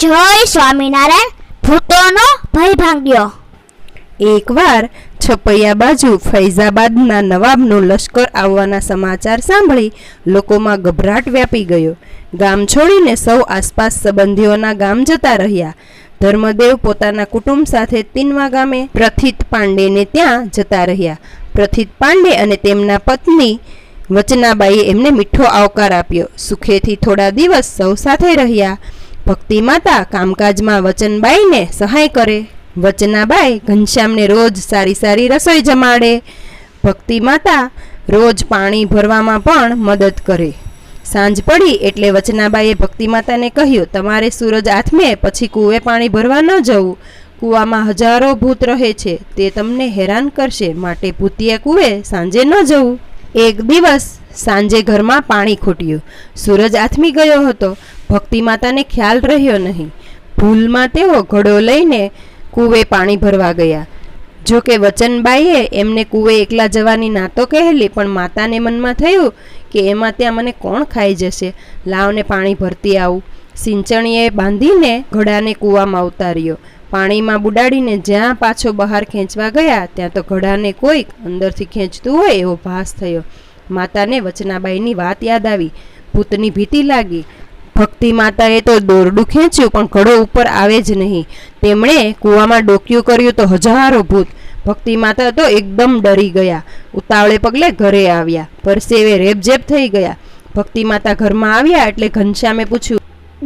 જય સ્વામિનારાયણ. ભૂતોનો ભય ભાંગ્યો. એકવાર છપૈયા બાજુ ફૈઝાબાદના નવાબનું લશ્કર આવવાના સમાચાર સાંભળી લોકોમાં ગભરાટ વ્યાપી ગયો. ગામ છોડીને સૌ આસપાસ સંબંધીઓના ગામ જતા રહ્યા. ધર્મદેવ પોતાના કુટુંબ સાથે તીનવા ગામે પ્રથિત પાંડેને ત્યાં જતા રહ્યા. પ્રથિત પાંડે અને તેમના પત્ની વચનાબાઈએ એમને મીઠો આવકાર આપ્યો. સુખેથી થોડા દિવસ સૌ સાથે રહ્યા. ભક્તિ માતા કામકાજમાં વચનબાઈને સહાય કરે. વચનાબાઈ ઘનશ્યામને રોજ સારી સારી રસોઈ જમાડે. ભક્તિ માતા રોજ પાણી ભરવામાં પણ મદદ કરે. સાંજ પડી એટલે વચનાબાઈએ ભક્તિ માતાને કહ્યું, તમારે સૂરજ આથમે પછી કૂવે પાણી ભરવા ન જવું. કૂવામાં હજારો ભૂત રહે છે. તે તમને હેરાન કરશે. માટે ભૂતિયા કૂવે, સાંજે ન જવું. એક દિવસ સાંજે ઘરમાં પાણી ખૂટ્યું. સૂરજ આથમી ગયો હતો. ભક્તિ માતાને ખ્યાલ રહ્યો નહીં. ભૂલમાં તેઓ ઘડો લઈને કૂવે પાણી ભરવા ગયા. જો કે વચનબાઈએ એમને કૂવે એકલા જવાની ના તો કહેલી, પણ માતાને મનમાં થયું કે એમાં ત્યાં મને કોણ ખાઈ જશે? લાવને પાણી ભરતી આવું. સિંચણીએ બાંધીને ઘડાને કૂવામાં ઉતાર્યો. પાણીમાં બુડાડીને જ્યાં પાછો બહાર ખેંચવા ગયા, ત્યાં તો ઘડાને કોઈક અંદરથી ખેંચતું હોય એવો ભાસ થયો. માતાને વચનાબાઈની વાત યાદ આવી. ભૂતની ભીતિ લાગી. ભક્તિ માતાએ તો દોરડું ખેંચ્યું પણ ઘડો ઉપર આવે જ નહીં. તેમણે કૂવામાં ડોક્યું કર્યું તો હજારો ભૂત. ભક્તિ માતા તો એકદમ ડરી ગયા. ઉતાવળે પગલે ઘરે આવ્યા. પરસેવે રેબઝેબ થઈ ગયા. ભક્તિ માતા ઘરમાં આવ્યા એટલે ઘનશ્યામે પૂછ્યું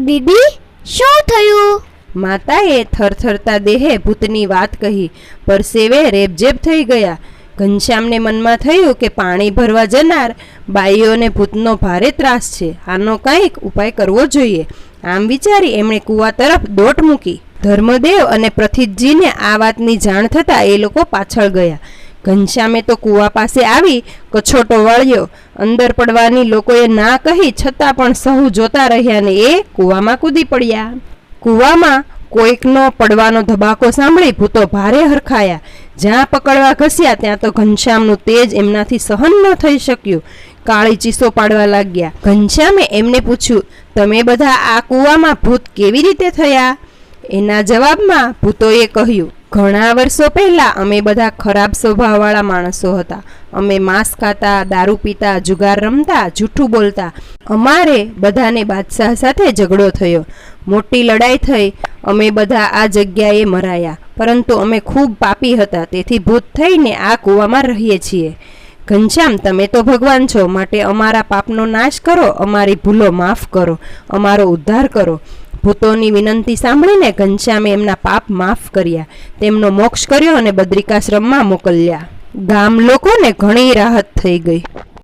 દીદી શું થયું? માતાએ થરથરતા દેહે ભૂતની વાત કહી. પરસેવે રેબઝેબ થઈ ગયા. ઘનશ્યામને મનમાં થયું કે પાણી ભરવા જનાર બાઈઓને ભૂતનો ભારે ત્રાસ છે. આનો કંઈક ઉપાય કરવો જોઈએ. આમ વિચારી એમણે કૂવા તરફ દોટ મૂકી. ધર્મદેવ અને પ્રથિતજીને આ વાતની જાણ થતાં એ લોકો પાછળ ગયા. ઘનશ્યામે તો કૂવા પાસે આવી કછોટો વાળ્યો. અંદર પડવાની લોકોએ ના કહી છતાં પણ સહુ જોતા રહ્યા ને એ કૂવામાં કૂદી પડ્યા. કૂવામાં કોઈકનો પડવાનો ધબાકો સાંભળી ભૂતો ભારે હરખાયા. જ્યાં પકડવા ઘસ્યા, ત્યાં તો ઘનશ્યામનું તેજ એમનાથી સહન ન થઈ શક્યું. કાળી ચીસો પાડવા લાગ્યા. ઘનશ્યામે એમને પૂછ્યું, તમે બધા આ કૂવામાં ભૂત કેવી રીતે થયા? એના જવાબમાં ભૂતોએ કહ્યું ઘણા વર્ષો પહેલાં અમે બધા ખરાબ સ્વભાવવાળા માણસો હતા. અમે માંસ ખાતા, દારૂ પીતા, જુગાર રમતા જૂઠું બોલતા. અમારે બધાને બાદશાહ સાથે ઝઘડો થયો. મોટી લડાઈ થઈ. અમે બધા આ જગ્યાએ મરાયા. પરંતુ અમે ખૂબ પાપી હતા. તેથી ભૂત થઈને આ કૂવામાં રહીએ છીએ. ઘનશ્યામ, તમે તો ભગવાન છો. માટે અમારા પાપનો નાશ કરો. અમારી ભૂલો માફ કરો. અમારો ઉદ્ધાર કરો. ભૂતોની વિનંતી સાંભળીને ઘનશ્યામે એમના પાપ માફ કર્યા. તેમનો મોક્ષ કર્યો અને બદ્રિકાશ્રમમાં મોકલ્યા. ગામ લોકોને ઘણી રાહત થઈ ગઈ.